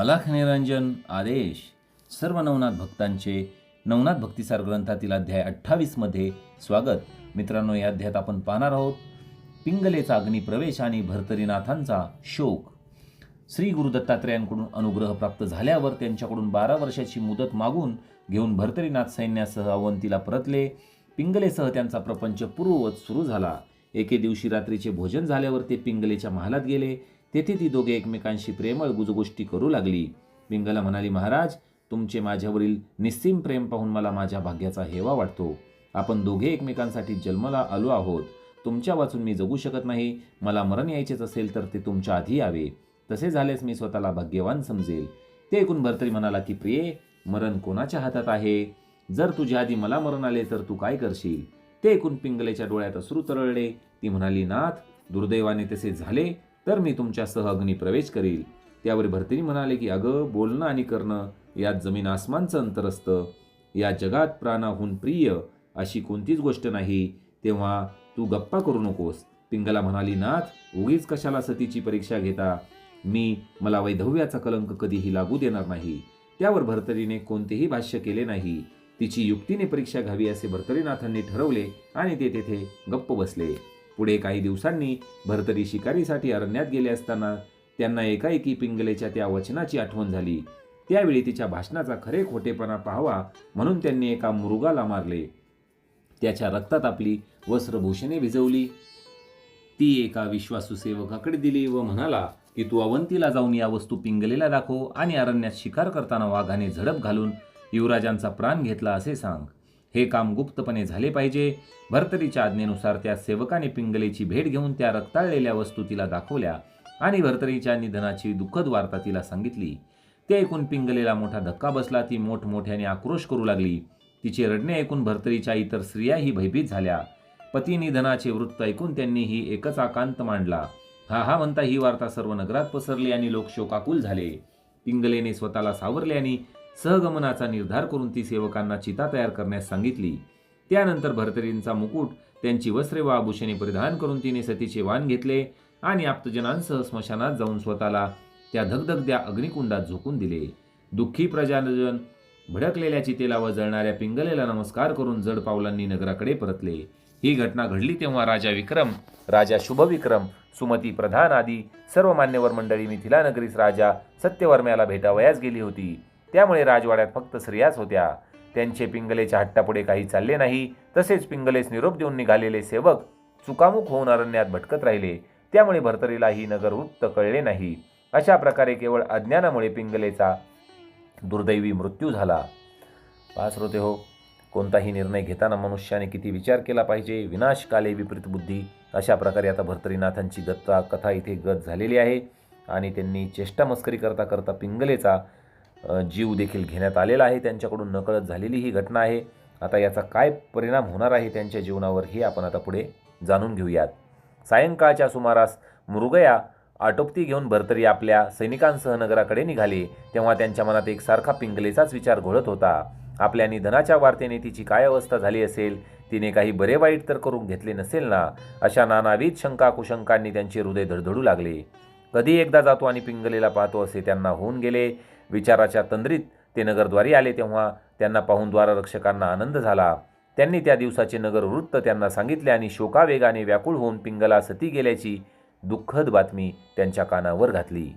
अलाख निरंजन आदेश. सर्व नवनाथ भक्तांचे नवनाथ भक्तिसार ग्रंथातील अध्याय अठ्ठावीसमध्ये स्वागत. मित्रांनो या अध्यायात आपण पाहणार आहोत पिंगलेचा अग्निप्रवेश आणि भर्तरीनाथांचा शोक. श्री गुरु दत्तात्रेयांकडून अनुग्रह प्राप्त झाल्यावर त्यांच्याकडून बारा वर्षाची मुदत मागून घेऊन भर्तरीनाथ सैन्यासह अवंतीला परतले. पिंगलेसह त्यांचा प्रपंच पूर्ववत सुरू झाला. एके दिवशी रात्रीचे भोजन झाल्यावर ते पिंगलेच्या महालात गेले. तेथे ती दोघे एकमेकांशी प्रेमळ गुजगोष्टी करू लागली. पिंगला म्हणाली महाराज तुमचे माझ्यावरील निस्सीम प्रेम पाहून मला माझ्या भाग्याचा हेवा वाटतो. आपण दोघे एकमेकांसाठी जन्माला आलो आहोत. तुमच्या वाचून मी जगू शकत नाही. मला मरण यायचेच असेल तर ते तुमच्या आधी यावे. तसे झाल्यास मी स्वतःला भाग्यवान समजेल. ते ऐकून भरतरी म्हणाला की प्रिये मरण कोणाच्या हातात आहे? जर तुझ्या आधी मला मरण आले तर तू काय करशील? ते ऐकून पिंगलेच्या डोळ्यात अश्रू तरळले. ती म्हणाली नाथ दुर्दैवाने तसे झाले. तर मी तुमच्यासह अग्नी प्रवेश करील. त्यावर भरतरी म्हणाले की अगं बोलणं आणि करणं यात जमीन आसमानचं अंतर असतं. या जगात प्राणाहून प्रिय अशी कोणतीच गोष्ट नाही. तेव्हा तू गप्पा करू नकोस. पिंगला म्हणाली नाथ उगीच कशाला सतीची परीक्षा घेता? मी मला वैधव्याचा कलंक कधीही लागू देणार नाही. त्यावर भरतरीने कोणतेही भाष्य केले नाही. तिची युक्तीने परीक्षा घ्यावी असे भरतरीनाथांनी ठरवले आणि ते तेथे गप्प बसले. पुढे काही दिवसांनी भरतरी शिकारीसाठी अरण्यात गेले असताना त्यांना एकाएकी पिंगलेच्या त्या वचनाची आठवण झाली. त्यावेळी तिच्या भाषणाचा खरे खोटेपणा पाहावा म्हणून त्यांनी एका मृगाला मारले. त्याच्या रक्तात आपली वस्त्रभूषणे भिजवली. ती एका विश्वासू सेवकाकडे दिली व म्हणाला की तू अवंतीला जाऊन या वस्तू पिंगलेला दाखव आणि अरण्यात शिकार करताना वाघाने झडप घालून युवराजांचा प्राण घेतला असे सांग. हे काम गुप्तपणे झाले पाहिजे. भर्तरीच्या आज्ञेनुसार त्या सेवकाने पिंगलेची भेट घेऊन त्या रक्ताळलेल्या वस्तू तिला दाखवल्या आणि भर्तरीच्या निधनाची दुःखद वार्ता तिला सांगितली. ते ऐकून पिंगलेला मोठा धक्का बसला. ती मोठमोठ्याने आक्रोश करू लागली. तिचे रडणे ऐकून भर्तरीच्या इतर स्त्रियाही भयभीत झाल्या. पती निधनाचे वृत्त ऐकून त्यांनी ही एकच आकांत मांडला. हा हा म्हणता ही वार्ता सर्व नगरात पसरली आणि लोक शोकाकुल झाले. पिंगलेने स्वतःला सावरले आणि सहगमनाचा निर्धार करून ती सेवकांना चिता तयार करण्यास सांगितली. त्यानंतर भरतरींचा मुकुट त्यांची वस्त्रे व आभूषणे परिधान करून तिने सतीचे वाण घेतले आणि आप्तजनांसह स्मशानात जाऊन स्वतःला त्या धगधगद्या अग्निकुंडात झोकून दिले. दुःखी प्रजाजन भडकलेल्या चितेला व जळणाऱ्या पिंगलेला नमस्कार करून जड पावलांनी नगराकडे परतले. ही घटना घडली तेव्हा राजा विक्रम राजा शुभविक्रम सुमती प्रधान आदी सर्व मान्यवर मंडळी मिथिला नगरीस राजा सत्यवर्म्याला भेटावयास गेली होती. त्यामुळे राजवाड्यात फक्त स्त्रियाच होत्या. त्यांचे पिंगलेच्या हट्टापुढे काही चालले नाही. तसेच पिंगलेस निरोप देऊन निघालेले सेवक चुकामुक होऊन अरण्यात भटकत राहिले. त्यामुळे भरतरीला ही नगर वृत्त कळले नाही. अशा प्रकारे केवळ अज्ञानामुळे पिंगलेचा दुर्दैवी मृत्यू झाला. पास श्रोते हो कोणताही निर्णय घेताना मनुष्याने किती विचार केला पाहिजे? विनाशकाले विपरीत बुद्धी. अशा प्रकारे आता भर्तरीनाथांची गत्ता कथा इथे गत झालेली आहे. आणि त्यांनी चेष्टा मस्करी करता करता पिंगलेचा जीव देखील घेण्यात आलेला आहे. त्यांच्याकडून नकळत झालेली ही घटना आहे. आता याचा काय परिणाम होणार आहे त्यांच्या जीवनावर हे आपण आता पुढे जाणून घेऊयात. सायंकाळच्या सुमारास मृगया आटोपती घेऊन भरतरी आपल्या सैनिकांसह नगराकडे निघाले. तेव्हा त्यांच्या मनात एक सारखा पिंगलेचाच विचार घोळत होता. आपल्या निधनाच्या वार्तेने तिची काय अवस्था झाली असेल? तिने काही बरे वाईट तर करून घेतले नसेल ना? अशा नानाविध शंका कुशंकांनी त्यांचे हृदय धडधडू लागले. कधी एकदा जातो आणि पिंगलेला पाहतो असे त्यांना होऊन गेले. विचाराच्या तंद्रीत ते नगरद्वारी आले तेव्हा त्यांना पाहून द्वाररक्षकांना आनंद झाला. त्यांनी त्या दिवसाचे नगर वृत्त त्यांना सांगितले आणि शोकावेगाने व्याकुळ होऊन पिंगला सती गेल्याची दुःखद बातमी त्यांच्या कानावर घातली.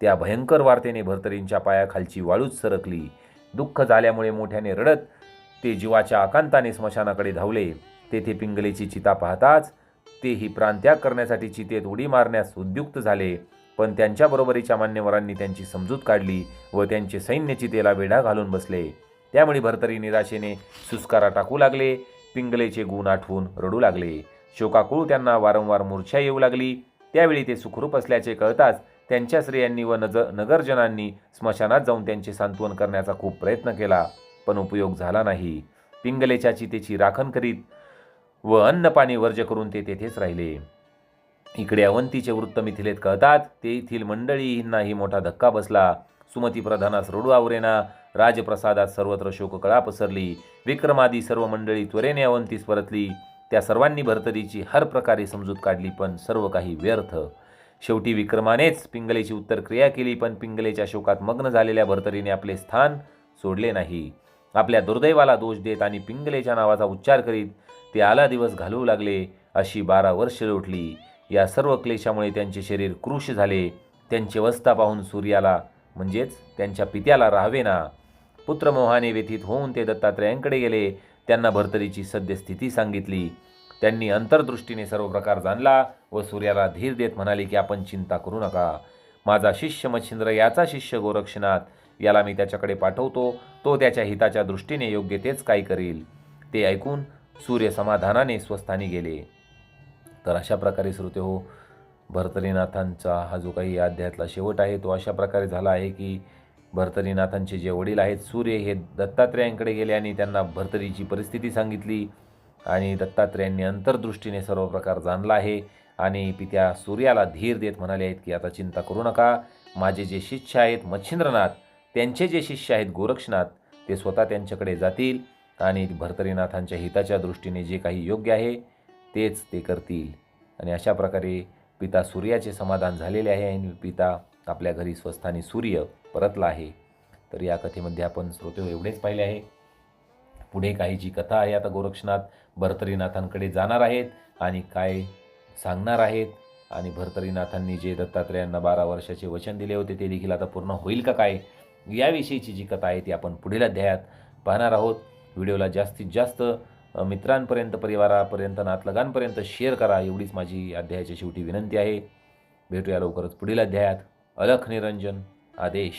त्या भयंकर वार्तेने भरतरींच्या पायाखालची वाळूच सरकली. दुःख झाल्यामुळे मोठ्याने रडत ते जीवाच्या आकांताने स्मशानाकडे धावले. तेथे पिंगलेची चिता पाहताच तेही प्राणत्याग करण्यासाठी चितेत उडी मारण्यास उद्युक्त झाले. पण त्यांच्या बरोबरीच्या मान्यवरांनी त्यांची समजूत काढली व त्यांचे सैन्य चितेला वेढा घालून बसले. त्यामुळे भरतरी निराशेने सुस्कारा टाकू लागले पिंगलेचे गुण आठवून रडू लागले. शोकाकुळ त्यांना वारंवार मूर्छा येऊ लागली. त्यावेळी ते सुखरूप असल्याचे कळताच त्यांच्या स्त्रियांनी व नज नगरजनांनी स्मशानात जाऊन त्यांचे सांत्वन करण्याचा खूप प्रयत्न केला पण उपयोग झाला नाही. पिंगलेच्या चितेची राखण करीत व अन्न पाणी वर्ज करून ते तेथेच राहिले. इकडे अवंतीचे वृत्त मिथिलेत कळतात. ते येथील मंडळींनाही मोठा धक्का बसला. सुमती प्रधानास रडू आवरेना. राजप्रसादात सर्वत्र शोककळा पसरली. विक्रमादी सर्व मंडळी त्वरेने अवंतीस परतली. त्या सर्वांनी भरतरीची हर प्रकारे समजूत काढली पण सर्व काही व्यर्थ. शेवटी विक्रमानेच पिंगलेची उत्तर क्रिया केली पण पिंगलेच्या शोकात मग्न झालेल्या भरतरीने आपले स्थान सोडले नाही. आपल्या दुर्दैवाला दोष देत आणि पिंगलेच्या नावाचा उच्चार करीत ते आला दिवस घालवू लागले अशी बारा वर्ष लोटली. या सर्व क्लेशामुळे त्यांचे शरीर कृश झाले. त्यांची अवस्था पाहून सूर्याला म्हणजेच त्यांच्या पित्याला राहावेना. पुत्रमोहाने व्यथित होऊन ते दत्तात्रयांकडे गेले. त्यांना भरतरीची सद्यस्थिती सांगितली. त्यांनी अंतर्दृष्टीने सर्व प्रकार जाणला व सूर्याला धीर देत म्हणाले की आपण चिंता करू नका. माझा शिष्य मच्छिंद्र याचा शिष्य गोरक्षनाथ याला मी त्याच्याकडे पाठवतो. तो त्याच्या हिताच्या दृष्टीने योग्य तेच काय करील. ते ऐकून सूर्य समाधानाने स्वस्थानी गेले. तर अशा प्रकारे श्रोते हो भरतरीनाथांचा हा जो काही या अध्यायातला शेवट आहे तो अशा प्रकारे झाला आहे की भरतरीनाथांचे जे वडील आहेत सूर्य हे दत्तात्रेयांकडे गेले आणि त्यांना भरतरीची परिस्थिती सांगितली आणि दत्तात्रेयांनी अंतर्दृष्टीने सर्व प्रकार जाणला आहे आणि पित्या सूर्याला धीर देत म्हणाले आहेत की आता चिंता करू नका. माझे जे शिष्य आहेत मच्छिंद्रनाथ त्यांचे जे शिष्य आहेत गोरक्षनाथ ते स्वतः त्यांच्याकडे जातील आणि भरतरीनाथांच्या हिताच्या दृष्टीने जे काही योग्य आहे तेच ते करतील. आणि अशा प्रकारे पिता सूर्याचे समाधान झालेले आहे आणि पिता आपल्या घरी स्वस्थानी सूर्य परतला आहे. तर या कथेमध्ये आपण श्रोते एवढेच पाहिले आहे. पुढे काही जी कथा आहे आता गोरक्षनाथ भरतरीनाथांकडे जाणार आहेत आणि काय सांगणार आहेत. आणि भरतरीनाथांनी जे दत्तात्रेयांना बारा वर्षाचे वचन दिले होते ते देखील आता पूर्ण होईल का काय? याविषयीची जी कथा आहे ती आपण पुढील अध्यायात पाहणार आहोत. व्हिडिओला जास्तीत जास्त मित्रांपर्यंत परिवारापर्यंत नातलगांपर्यंत शेअर करा. एवढीच माझी अध्यायाच्या शेवटी विनंती आहे. भेटूया लवकरच पुढील अध्यायात. अलख निरंजन आदेश.